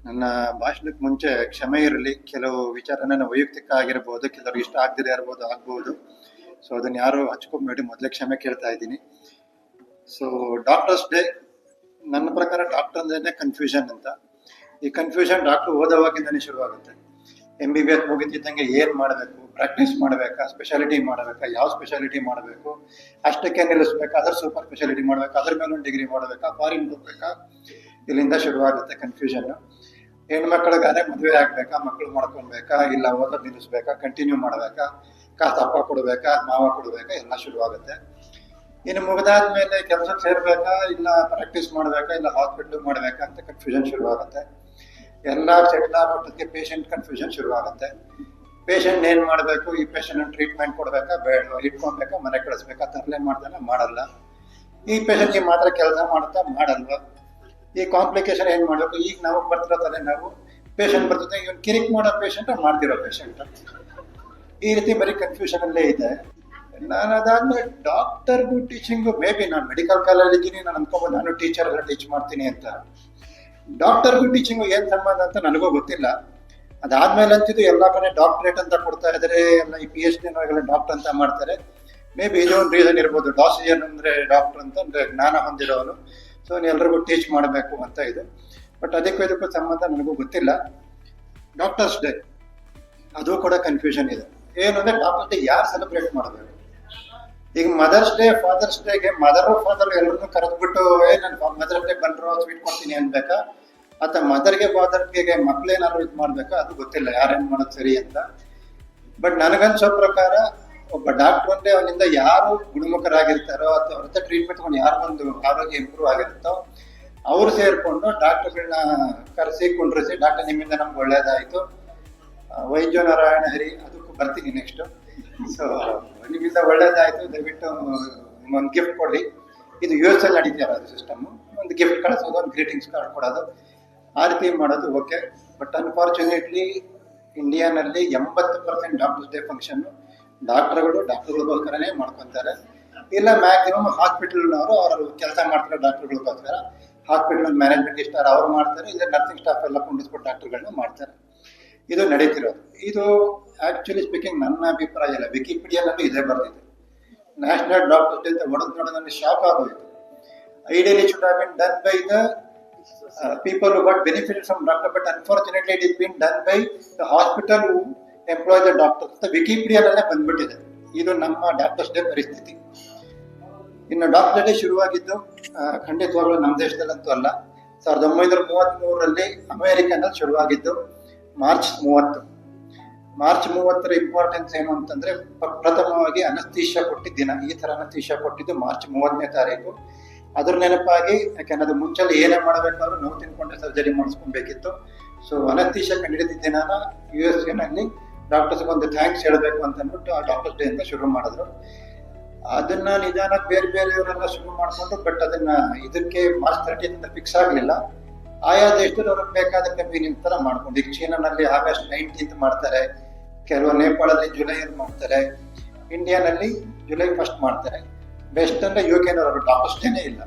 ನನ್ನ ಭಾಷಣಕ್ಕೆ ಮುಂಚೆ ಕ್ಷಮೆ ಇರಲಿ. ಕೆಲವು ವಿಚಾರ ನನ್ನ ವೈಯಕ್ತಿಕ ಆಗಿರ್ಬೋದು ಕೆಲವರು ಇಷ್ಟ ಆಗದಿರೇ ಇರ್ಬೋದು, ಆಗ್ಬೋದು. ಸೊ ಅದನ್ನ ಯಾರು ಹಚ್ಕೊಂಬೇಡಿ ಮೊದಲೇ ಕ್ಷಮೆ ಕೇಳ್ತಾ ಇದ್ದೀನಿ. ಸೊ ಡಾಕ್ಟರ್ಸ್ ಡೇ ನನ್ನ ಪ್ರಕಾರ ಡಾಕ್ಟರ್ ಅಂದ್ರೆ ಕನ್ಫ್ಯೂಷನ್ ಅಂತ. ಈ ಕನ್ಫ್ಯೂಷನ್ ಡಾಕ್ಟರ್ ಓದೋವಾಗಿಂದನೇ ಶುರುವಾಗುತ್ತೆ. ಎಂ ಬಿ ಬಿ ಎಸ್ ಮುಗಿತಿದ್ದಂಗೆ ಏನು ಮಾಡಬೇಕು? ಪ್ರಾಕ್ಟೀಸ್ ಮಾಡಬೇಕಾ? ಸ್ಪೆಷಾಲಿಟಿ ಮಾಡಬೇಕಾ? ಯಾವ ಸ್ಪೆಷಾಲಿಟಿ ಮಾಡಬೇಕು? ಅಷ್ಟಕ್ಕೆ ನಿಲ್ಲಿಸ್ಬೇಕಾ ಅದ್ರ ಸೂಪರ್ ಸ್ಪೆಷಾಲಿಟಿ ಮಾಡ್ಬೇಕು? ಅದ್ರ ಮೇಲೆ ಡಿಗ್ರಿ ಮಾಡಬೇಕಾ? ಫಾರಿನ್ ಹೋಗ್ಬೇಕಾ? ಇಲ್ಲಿಂದ ಶುರುವಾಗುತ್ತೆ ಕನ್ಫ್ಯೂಷನ್ ಹೆಣ್ಮಕ್ಳಿಗಾದ್ರೆ ಮದುವೆ ಆಗ್ಬೇಕಾ? ಮಕ್ಕಳು ಮಾಡ್ಕೊಬೇಕಾ ಇಲ್ಲ ಓದೋದು ನಿಲ್ಲಿಸ್ಬೇಕಾ? ಕಂಟಿನ್ಯೂ ಮಾಡಬೇಕಾ? ಕಾಸು ಅಪ್ಪ ಕೊಡಬೇಕಾ? ಮಾವ ಕೊಡಬೇಕಾ? ಎಲ್ಲ ಶುರುವಾಗುತ್ತೆ. ಇನ್ನು ಮುಗಿದಾದ್ಮೇಲೆ ಕೆಲಸ ಸೇರ್ಬೇಕಾ? ಇಲ್ಲ ಪ್ರಾಕ್ಟೀಸ್ ಮಾಡಬೇಕಾ? ಇಲ್ಲ ಹಾಸ್ಪಿಟ್ಲ್ ಮಾಡ್ಬೇಕಾ? ಅಂತ ಕನ್ಫ್ಯೂಷನ್ ಶುರುವಾಗುತ್ತೆ. ಎಲ್ಲ ಸೆಟ್ಲ್ ಆಗ್ಬಿಟ್ಟಕ್ಕೆ ಪೇಷಂಟ್ ಕನ್ಫ್ಯೂಷನ್ ಶುರುವಾಗುತ್ತೆ. ಪೇಷಂಟ್ ಏನ್ ಮಾಡಬೇಕು? ಈ ಪೇಷಂಟ್ ಟ್ರೀಟ್ಮೆಂಟ್ ಕೊಡ್ಬೇಕಾ? ಬೇಡ ಇಟ್ಕೊಬೇಕಾ ಮನೆ ಕಳಿಸ್ಬೇಕಾ? ತರಲೆ ಮಾಡ್ತಾನೆ ಮಾಡಲ್ಲ. ಈ ಪೇಷಂಟ್ ಈ ಮಾತ್ರ ಕೆಲಸ ಮಾಡುತ್ತಾ? ಮಾಡಲ್ವಾ? ಈ ಕಾಂಪ್ಲಿಕೇಶನ್ ಏನ್ ಮಾಡ್ಬೇಕು? ಈಗ ನಾವು ಬರ್ತಿರೋ ತಲೆ ನಾವು ಪೇಷಂಟ್ ಬರ್ತದೆ. ಇವನ್ ಕಿರಿಕ್ ಮಾಡೋ ಪೇಷಂಟ್ ಮಾಡ್ತಿರೋ ಪೇಷಂಟ್ ಈ ರೀತಿ ಬರೀ ಕನ್ಫ್ಯೂಷನ್ ಅಲ್ಲೇ ಇದೆ. ನಾನು ಅದಾದ್ಮೇಲೆ ಡಾಕ್ಟರ್ಗೂ ಟೀಚಿಂಗು ಮೇ ಬಿ ನಾನು ಮೆಡಿಕಲ್ ಕಾಲೇಜ್ ಇದ್ದೀನಿ, ನಾನು ಅನ್ಕೋಬೋದು ನಾನು ಟೀಚರ್ ಟೀಚ್ ಮಾಡ್ತೀನಿ ಅಂತ. ಡಾಕ್ಟರ್ಗೂ ಟೀಚಿಂಗು ಏನ್ ಸಂಬಂಧ ಅಂತ ನನಗೂ ಗೊತ್ತಿಲ್ಲ. ಅದಾದ್ಮೇಲೆ ಅಂತಿದ್ದು ಎಲ್ಲ ಕಡೆ ಡಾಕ್ಟರೇಟ್ ಅಂತ ಕೊಡ್ತಾ ಇದ್ದಾರೆ ಎಲ್ಲ ಈ ಪಿ ಎಚ್ ಡಿ ಡಾಕ್ಟರ್ ಅಂತ ಮಾಡ್ತಾರೆ. ಮೇ ಬಿ ಇದು ಒಂದು ರೀಸನ್ ಇರ್ಬೋದು. ಡಾಸಿಜನ್ ಅಂದ್ರೆ ಡಾಕ್ಟರ್ ಅಂತ ಅಂದ್ರೆ ಜ್ಞಾನ ಹೊಂದಿರೋನು ಸೊ ಎಲ್ರಿಗೂ ಟೀಚ್ ಮಾಡಬೇಕು ಅಂತ ಇದು. ಬಟ್ ಅದಕ್ಕೂ ಇದಕ್ಕೂ ಸಂಬಂಧ ನನಗೂ ಗೊತ್ತಿಲ್ಲ. ಡಾಕ್ಟರ್ಸ್ ಡೇ ಅದು ಕೂಡ ಕನ್ಫ್ಯೂಷನ್ ಇದೆ. ಏನು ಅಂದ್ರೆ ಡಾಕ್ಟರ್ ಡೇ ಯಾರು ಸೆಲೆಬ್ರೇಟ್ ಮಾಡಬೇಕು? ಈಗ ಮದರ್ಸ್ ಡೇ ಫಾದರ್ಸ್ ಡೇಗೆ ಮದರ್ ಫಾದರ್ ಎಲ್ಲರನ್ನು ಕರೆದ್ಬಿಟ್ಟು, ಏ ನನ್ನ ಮದರ್ಸ್ ಡೇ ಬಂದ್ರು ಸ್ವೀಟ್ ಕೊಡ್ತೀನಿ ಅನ್ಬೇಕಾ ಅಥವಾ ಮದರ್ಗೆ ಫಾದರ್ಗೆ ಮಕ್ಳೇನಾದ್ರು ಇದು ಮಾಡ್ಬೇಕಾ? ಅದು ಗೊತ್ತಿಲ್ಲ, ಯಾರೇನ್ ಮಾಡೋದು ಸರಿ ಅಂತ. ಬಟ್ ನನಗನ್ಸೋ ಪ್ರಕಾರ, ಒಬ್ಬ ಡಾಕ್ಟರ್ ಅಂದ್ರೆ ಅವನಿಂದ ಯಾರು ಗುಣಮುಖರಾಗಿರ್ತಾರೋ ಅಥವಾ ಅವ್ರ ಹತ್ರ ಟ್ರೀಟ್ಮೆಂಟ್ ತಗೊಂಡು ಯಾರು ಒಂದು ಆರೋಗ್ಯ ಇಂಪ್ರೂವ್ ಆಗಿರುತ್ತೋ, ಅವ್ರು ಸೇರ್ಕೊಂಡು ಡಾಕ್ಟರ್ಗಳನ್ನ ಕರೆಸಿ, ಕುಂಡ್ರಿಸಿ ಡಾಕ್ಟರ್ ನಿಮ್ಮಿಂದ ನಮ್ಗೆ ಒಳ್ಳೇದಾಯ್ತು. ವೈದ್ಯ ನಾರಾಯಣ ಹರಿ, ಅದಕ್ಕೂ ಬರ್ತೀನಿ ನೆಕ್ಸ್ಟ್ ಸೊ ನಿಮ್ಮಿಂದ ಒಳ್ಳೇದಾಯ್ತು, ದಯವಿಟ್ಟು ಒಂದು ಗಿಫ್ಟ್ ಕೊಡಿ ಇದು ಯು ಎಸ್ ಎಲ್ ನಡೀತಿರೋ ಅದು ಸಿಸ್ಟಮ್ ಒಂದು ಗಿಫ್ಟ್ ಕಳಿಸೋದು, ಒಂದು ಗ್ರೀಟಿಂಗ್ಸ್ ಕಾರ್ಡ್ ಕೊಡೋದು. ಆ ರೀತಿ ಮಾಡೋದು ಓಕೆ ಬಟ್ ಅನ್ಫಾರ್ಚುನೇಟ್ಲಿ ಇಂಡಿಯಾನಲ್ಲಿ ಎಂಬತ್ತು ಪರ್ಸೆಂಟ್ ಡಾಕ್ಟರ್ಸ್ ಡೇ ಫಂಕ್ಷನ್ ಡಾಕ್ಟರ್ಗಳು ಡಾಕ್ಟರ್ಗಳಿಗೋಸ್ಕರನೇ ಮಾಡ್ಕೊತಾರೆ. ಇಲ್ಲ ಮ್ಯಾಕ್ಸಿಮಮ್ ಹಾಸ್ಪಿಟಲ್ನವರು ಅವರು ಕೆಲಸ ಮಾಡ್ತಾರೆ ಡಾಕ್ಟರ್ಗಳಿಗೋಸ್ಕರ ಹಾಸ್ಪಿಟಲ್ ಮ್ಯಾನೇಜ್ಮೆಂಟ್ ಇಷ್ಟ ಅವ್ರು ಮಾಡ್ತಾರೆ. ಇಲ್ಲ ನರ್ಸಿಂಗ್ ಸ್ಟಾಫ್ ಎಲ್ಲ ಕುಂಡಿಸ್ಬಿಟ್ಟು ಡಾಕ್ಟರ್ಗಳನ್ನ ಮಾಡ್ತಾರೆ. ಇದು ನಡೀತಿರೋದು. ಇದು ಆಕ್ಚುಲಿ ಸ್ಪೀಕಿಂಗ್ ನನ್ನ ಅಭಿಪ್ರಾಯ ಇಲ್ಲ ವಿಕಿಪೀಡಿಯಾನಲ್ಲೂ ಇದೇ ಬರ್ತಿದೆ ನ್ಯಾಷನಲ್ ಡಾಕ್ಟರ್ ಡೇ ಅಂತ ಒಡೆದು ನೋಡಿ ನನಗೆ ಶಾಕ್ ಆಗೋಯ್ತು ideally should have been done by the people who got benefit from doctor but unfortunately it is been done by the hospital employ the doctor ಅಂತ ವಿಕಿಪೀಡಿಯಾದಲ್ಲೇ ಬಂದ್ಬಿಟ್ಟಿದೆ. ಇದು ನಮ್ಮ ಡಾಕ್ಟರ್ಸ್ ಡೇ ಪರಿಸ್ಥಿತಿ. ಇನ್ನು ಡಾಕ್ಟರ್ ಡೇ ಶುರುವಾಗಿದ್ದು ಖಂಡಿತವಾಗ್ಲೂ ನಮ್ಮ ದೇಶದಲ್ಲಂತೂ ಅಲ್ಲ. ಸಾವಿರದ ಒಂಬೈನೂರ ಮೂವತ್ತ್ ಮೂರರಲ್ಲಿ ಅಮೆರಿಕನಲ್ಲಿ ಶುರುವಾಗಿದ್ದು. ಮಾರ್ಚ್ ಮೂವತ್ತು. ಮಾರ್ಚ್ ಮೂವತ್ತರ ಇಂಪಾರ್ಟೆನ್ಸ್ ಏನು ಅಂತಂದ್ರೆ ಪ್ರಥಮವಾಗಿ ಅನಸ್ತೀಶ ಕೊಟ್ಟಿದ್ದ ದಿನ, ಈ ತರ ಅನಸ್ತೀಶ ಕೊಟ್ಟಿದ್ದು ಮಾರ್ಚ್ ಮೂವತ್ತನೇ ತಾರೀಕು. ಅದ್ರ ನೆನಪಾಗಿ, ಯಾಕೆಂದ್ರೆ ಅದು ಏನೇ ಮಾಡಬೇಕಾದ್ರೂ ನೋವು ತಿನ್ಕೊಂಡ್ರೆ ಸರ್ಜರಿ ಮಾಡಿಸ್ಕೊಬೇಕಿತ್ತು. ಸೊ ಅನಸ್ತೀಶ ಕಂಡಿಡಿದ ದಿನಾನ ಯು ಎಸ್ ಎನಲ್ಲಿ ಡಾಕ್ಟರ್ಸ್ ಒಂದು ಥ್ಯಾಂಕ್ಸ್ ಹೇಳಬೇಕು ಅಂತ ಅಂದ್ಬಿಟ್ಟು ಆ ಡಾಕ್ಟರ್ಸ್ ಡೇ ಅಂತ ಶುರು ಮಾಡಿದ್ರು. ಅದನ್ನ ನಿಧಾನ ಬೇರೆ ಬೇರೆಯವರೆಲ್ಲ ಶುರು ಮಾಡಿಕೊಂಡು ಬಟ್ ಅದನ್ನ ಇದಕ್ಕೆ ಮಾರ್ಚ್ ತರ್ಟಿ ಫಿಕ್ಸ್ ಆಗ್ಲಿಲ್ಲ. ಆಯಾ ದೇಶದಲ್ಲಿ ಅವ್ರಿಗೆ ಬೇಕಾದ ಕನ್ವೀನಿಯನ್ಸ್ ತರ ಮಾಡ್ಕೊಂಡು, ಈಗ ಚೀನಾನಲ್ಲಿ ಆಗಸ್ಟ್ ನೈನ್ಟೀನ್ತ್ ಮಾಡ್ತಾರೆ, ಕೆಲವು ನೇಪಾಳಲ್ಲಿ ಜುಲೈ ಮಾಡ್ತಾರೆ, ಇಂಡಿಯಾನಲ್ಲಿ ಜುಲೈ ಫಸ್ಟ್ ಮಾಡ್ತಾರೆ. ಬೆಸ್ಟ್ ಅಂದ್ರೆ ಯು ಕೆನವರು ಡೇನೇ ಇಲ್ಲ.